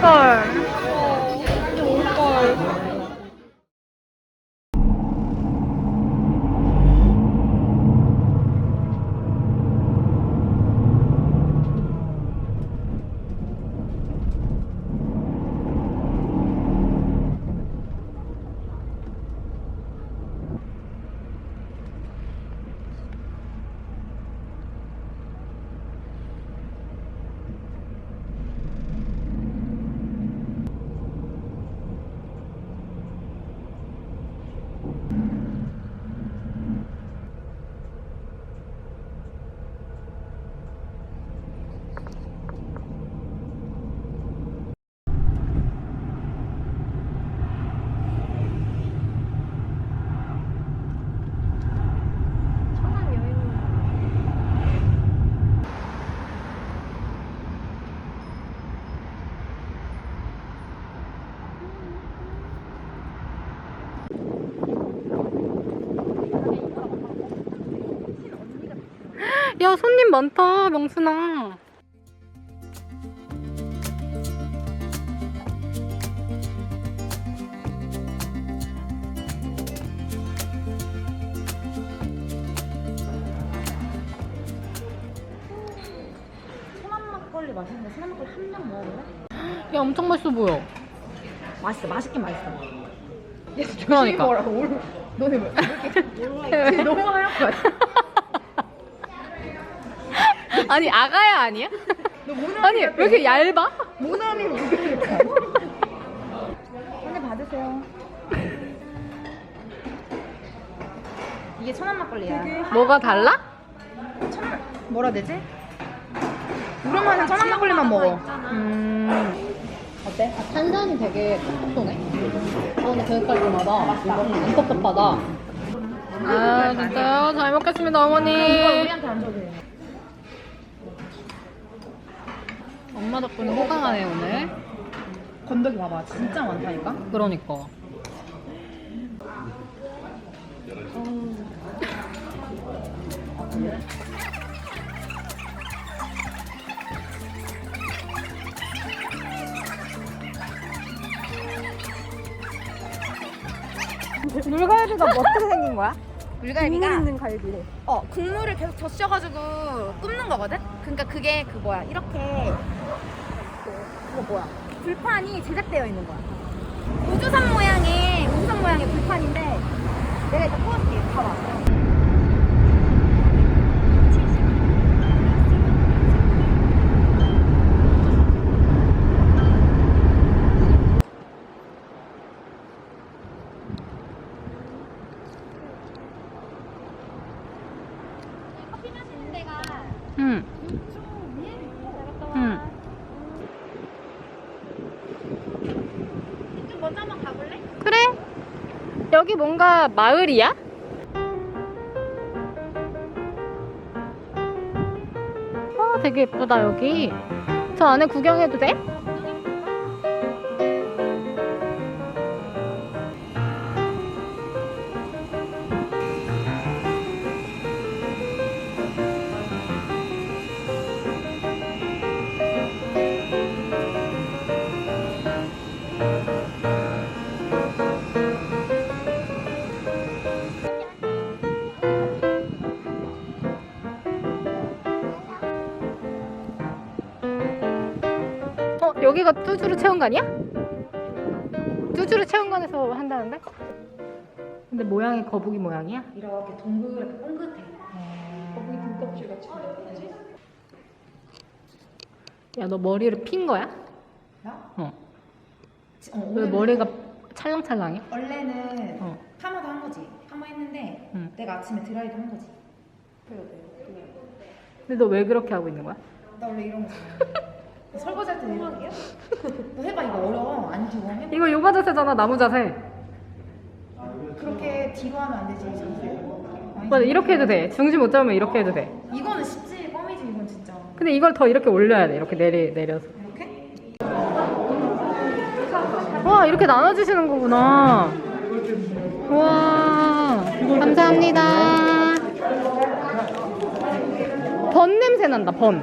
갈걸. 야, 손님 많다, 명순아. 막걸리 맛있는데 소남 막걸리 한명 먹어볼래? 야, 엄청 맛있어 보여. 맛있어 맛있긴 맛있어 그러니까. 뭐라고 너네 왜 이렇게 너무 하얗고 아니, 아가야 아니야? 아니, 왜 이렇게 얇아? 모나미 한잔 받으세요 이게 천안 막걸리야 뭐가 달라? 천안 뭐라 되지? 우리만은 천안 막걸리만 먹어 음. 어때? 탄산이 되게 톡톡해. 아, 근데 저기까지마다 안 섭섭하다. 아, 진짜요? 잘 먹겠습니다, 어머니. 우리한테 안 줘도 돼 엄마 덕분에 호강하네, 오늘. 건더기 봐봐 진짜 많다니까 그러니까. 물갈비가 뭐 어떻게 생긴 거야? 물갈비가 있는 갈비래. 어 국물을 계속 젖혀가지고 굽는 거거든. 그러니까 그게 그 뭐야 이렇게 그, 그거 뭐야 불판이 제작되어 있는 거야. 우주선 모양의 우주선 모양의 불판인데 내가 이따 구워줄게. 봐봐. 커피 마시는 데가 응. 응. 좀 먼저 한번 가볼래? 그래. 여기 뭔가 마을이야? 아, 되게 예쁘다, 여기. 저 안에 구경해도 돼? 뚜주루 체험관이야? 뚜주루 체험관에서 한다는데? 근데 모양이 거북이 모양이야? 이렇게 동그랗게 동긋해. 거북이 등껍질 같이 생겼지? 야, 너 머리를 핀 거야? 야? 어. 어, 왜 오늘은- 머리가 찰랑찰랑해? 원래는 어. 파마도 한 거지. 파마 했는데 응. 내가 아침에 드라이도 한 거지. 그래야 돼. 근데 너 왜 그렇게 하고 있는 거야? 나 원래 이런 거 좋아해. 이런 거야? 너 해봐 이거 어려워. 안 해봐. 이거 요가 자세잖아, 나무 자세. 그렇게 뒤로 하면 안 되지. 자세. 맞아, 이렇게 해도 돼. 중심 못 잡으면 이렇게 해도 돼. 이거는 쉽지. 껌이지 이건 진짜. 근데 이걸 더 이렇게 올려야 돼. 이렇게 내리, 내려서. 이렇게? 와, 이렇게 나눠주시는 거구나. 와, 감사합니다. 번 냄새 난다, 번.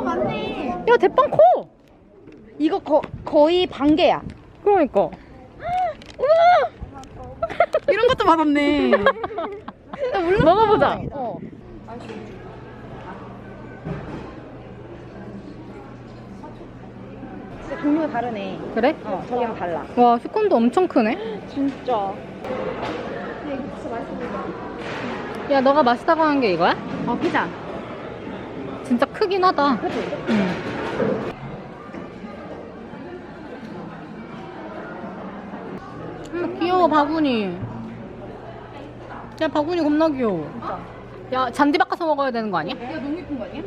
어 맞네. 야, 대빵 커! 이거 거, 거의 반 개야. 그러니까. 이런 것도 받았네. 먹어보자. 어. 진짜 종류가 다르네. 그래? 어, 저기랑 달라. 와, 스콘도 엄청 크네. 진짜. 야, 너가 맛있다고 한 게 이거야? 어, 피자. 진짜 크긴 하다. 응. 음, 귀여워, 바구니. 야, 바구니 겁나 귀여워. 야, 잔디 바꿔서 먹어야 되는 거 아니야? 이거 너무 예쁜 거 아니야?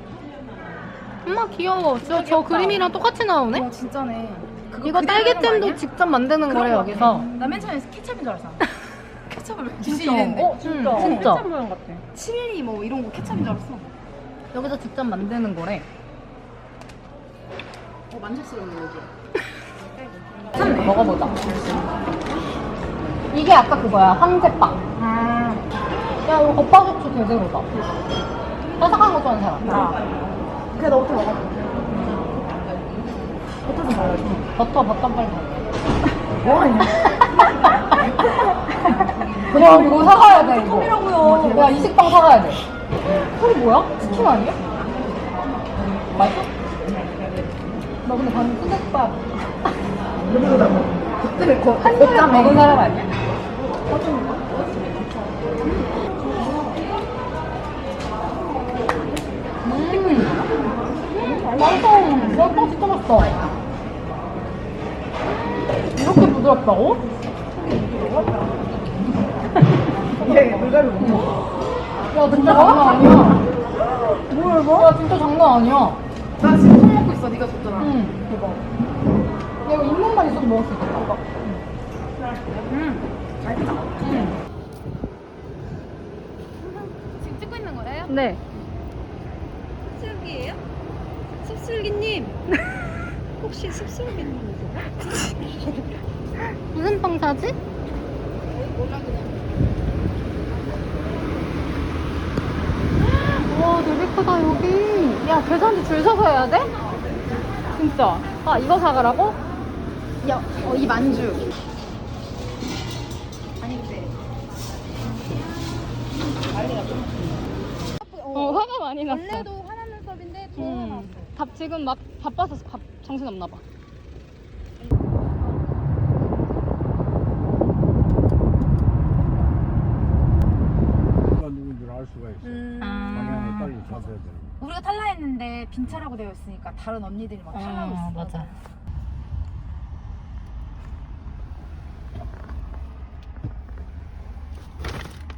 엄마 귀여워. 저, 저 그림이랑 똑같이 나오네? 어, 진짜네. 그거 이거 그대로 하는 거 딸기잼도 아니야? 직접 만드는 거래, 그런 거 여기서. 같아. 나맨 처음에 케찹인 줄 알았어. 케찹을 왜 진짜. 이랬는데? 어, 진짜. 응, 진짜. 모양 같아. 칠리 뭐 이런 거 케찹인 줄 알았어. 여기서 직접 만드는 거래. 어, 만족스럽네, 여기. 먹어보자. 이게 아까 그거야, 황제빵. 아, 야, 이거 겉바속촉 제대로다. 바삭한 거 좋아하는 사람. 나. 그래, 너부터 먹어. 버터 좀 발라줘. 버터, 버터 빨리 가. 뭐 하냐? 그냥 이거 사가야 돼, 이거. 야, 이 식빵 사가야 돼. 털이 뭐야? 치킨 아니야? 맛있어? 나 근데 방금 순대국밥 그때 거, 한 입에 먹은 사람 아니야? 음, 맛있어. 맛있어. 이렇게 부드럽다고? 얘 물갈비 먹어. 야, 진짜 장난 아니야. 뭘 뭐? 야, 진짜 장난 아니야. 나 지금 손 먹고 있어, 네가 줬잖아. 응, 대박. 야, 이거 입맛만 있어도 먹을 수 있겠다. 음. 맛있다. 응. 지금 찍고 있는 거예요? 네. 습슬기예요? 습슬기님. 혹시 습슬기님이세요? 무슨 빵 사지? 와, 되게 크다, 여기. 야, 계산기 줄 서서 해야 돼? 진짜. 아, 이거 사가라고? 야, 어, 이 만주. 아니, 근데. 어, 화가 많이 났어. 원래도 화난 눈썹인데 더 음. 화났어. 밥 지금 막 바빠서 밥 정신 없나 봐. 우리가 탈라했는데 빈차라고 되어 있으니까 다른 언니들이 막 탈라고 있어. 아, 맞아.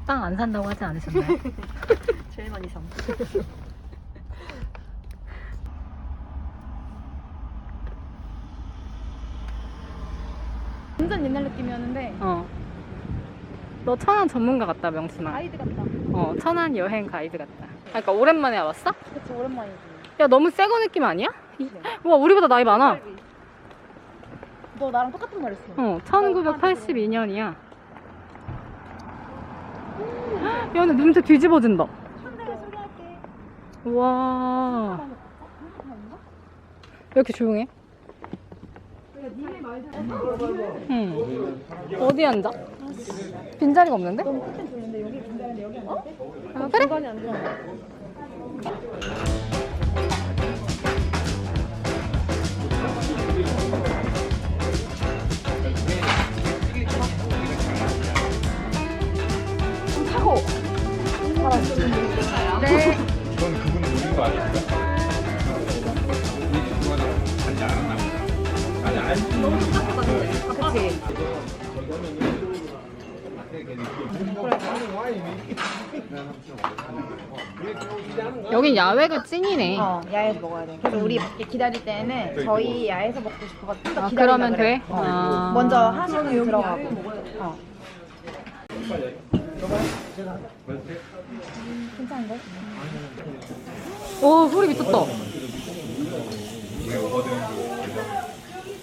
빵 안 산다고 하지 않으셨나요? 제일 많이 산. 완전 옛날 느낌이었는데 어. 너 천안 전문가 같다, 명순아. 가이드 같다. 어, 천안 여행 가이드 같다. 아, 그러니까 오랜만에 왔어? 그치 오랜만이지. 야, 너무 새거 느낌 아니야? 이- 와, 우리보다 나이 많아. 너 나랑 똑같은 말 했어. 어, 1982년이야. 야, 근데 눈새 뒤집어진다. 와. 왜 이렇게 조용해? 응. 어디 앉아? 빈자리가 없는데? 아, 그래? 여긴 야외가 찐이네. 어 야외에서 먹어야 돼. 그래서 우리 밖에 기다릴 때는 저희 야외에서 먹고 싶어가지고 좀더 아, 기다리려 그러면 그래. 돼? 어. 아. 먼저 하시고 들어가고. 어. 괜찮은데? 오, 소리 미쳤다.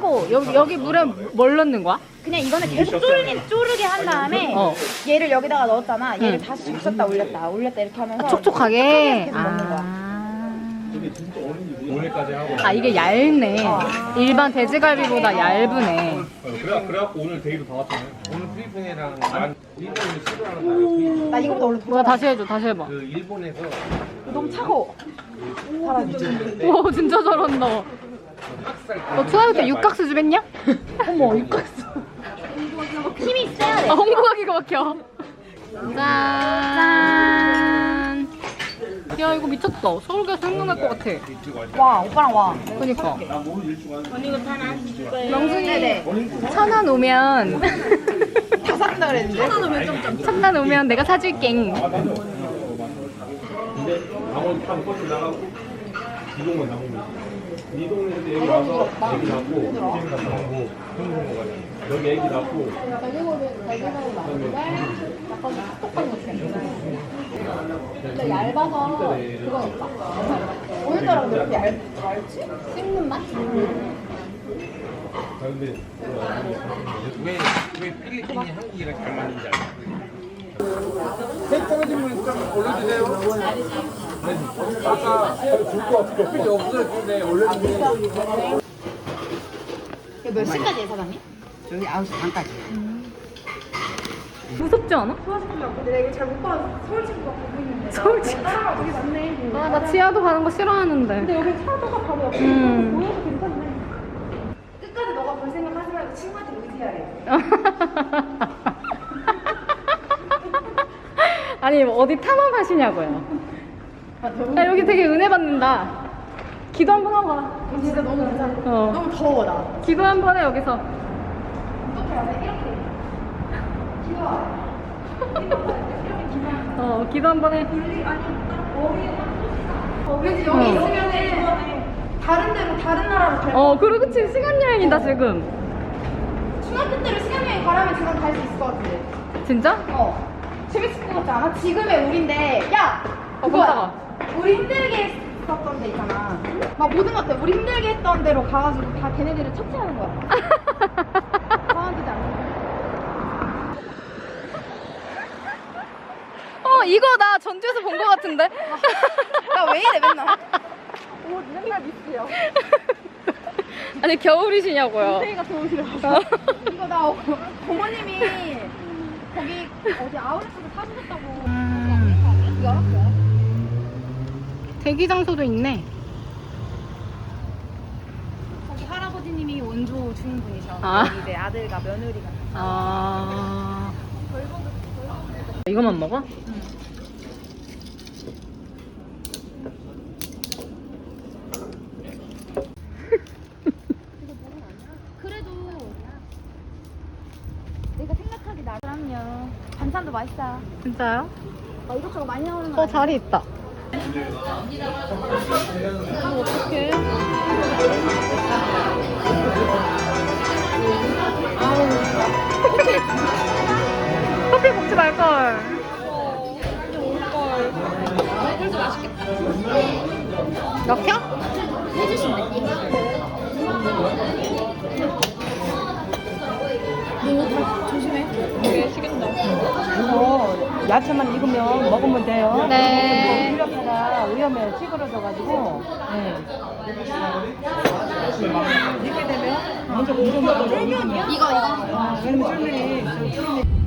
어, 여기, 여기 물에 뭘 넣는 거야? 그냥 이거는 계속 쪼르게, 쪼르게 한 다음에 어. 얘를 여기다가 넣었잖아. 얘를 응. 다시 적셨다 올렸다 올렸다 이렇게 하면서 촉촉하게. 계속 먹는 거야. 아. 오늘까지 하고. 아 이게 얇네. 일반 돼지갈비보다 얇으네. 어, 그래 그래갖고 오늘 데이도 다 왔잖아요. 오늘 필리핀이랑 난 일본을 시도하는 거예요. 나 이거보다 원래 뭐야 다시 해줘 다시 해봐. 그 일본에서 너무 차가워. 와 진짜 잘한다. 너 초등학교 때 육각수 좀 했냐? 어머 육각수. 힘이 있어야 돼. 아 홍보하기가 막혀. 짠. 야 이거 미쳤다. 서울 가서 생각날 것 같아. 와 오빠랑 와. 그니까. 명순이 천원 오면 다 샀다 그랬는데. 천원 오면 좀 천원 오면 내가 사줄게. 근데 버스 나가고 이동만 나오면 이 동네에서 여기 와서 애기 낳고 비행 갔다 오고 한국 가지 여기 애기 낳고 근데 얇아서 그거 있다. 오늘따라 왜 이렇게 얇, 얇지? 씹는 맛? 아, 근데 왜, 왜 필리핀이 한국이랑 잘 맞는지 알아 요? 색 떨어지면 좀 올려주세요. 아까 줄거. 필요 없어졌는데 올려주세요. 몇 시까지 해 사장님? 저기 9시 반까지. 무섭지 않아? 근데 내가 이거 잘못 봐서 서울 친구가 보고 있는데. 서울 친구. 되게 많네. 아, 나 지하도 가는 거 싫어하는데. 근데 여기 차도가 바로 옆에 음. 보여서 괜찮네. 끝까지 너가 볼 생각 하지 말고 친구한테 의지하래. 아니, 어디 탐험하시냐고요. 야, 여기 되게 은혜 받는다. 기도 한 번 하고 와. 진짜 너무 괜찮아. 어. 너무 더워 나. 기도 한 번 해, 여기서. 어떻게 해야 돼? 이렇게. 기도하. 어, 기도 한 번 해. 어, 왠지 여기 있으면은 다른 데로 다른 나라로 갈. 어, 그리고 그치. 시간 여행이다, 지금. 중학교 때로 시간 여행 가라면 지금 갈 수 있을 것 같은데. 진짜? 어. 재밌을 것 같지 않아? 지금의 우린데, 야! 어, 그거야. 우리 힘들게 했었던 데 있잖아. 막 모든 것 같아. 우리 힘들게 했던 데로 가가지고 다 걔네들을 처치하는 거야. 가만두지 않는. 어, 이거 나 전주에서 본 거 같은데? 나왜 이래, 맨날. 옷 맨날 미스요. 아니, 겨울이시냐고요. 생이가 더우시라고. 이거 나 어, 어머님이 거기 어디 아울렛에서 사주셨다고. 음. 알았어요? 대기 장소도 있네. 거기 할아버지님이 원조 주인분이셔. 아. 여기 내 아들과 며느리가. 아. 이거만 먹어? 그래도 내가 생각하기 나름요. 반찬도 맛있다. 진짜요? 막 이것저것 많이 나오는 거. 어, 자리 있다. 어떡해. 커피 먹지 말걸. 역혀? 이거 야채만 익으면 먹으면 돼요. 네. 이렇게가 위험해 찌그러져가지고. 네. 이렇게 되면 먼저 고기 먹고 이거 이거. 왜냐면 쫄면이 쫄면이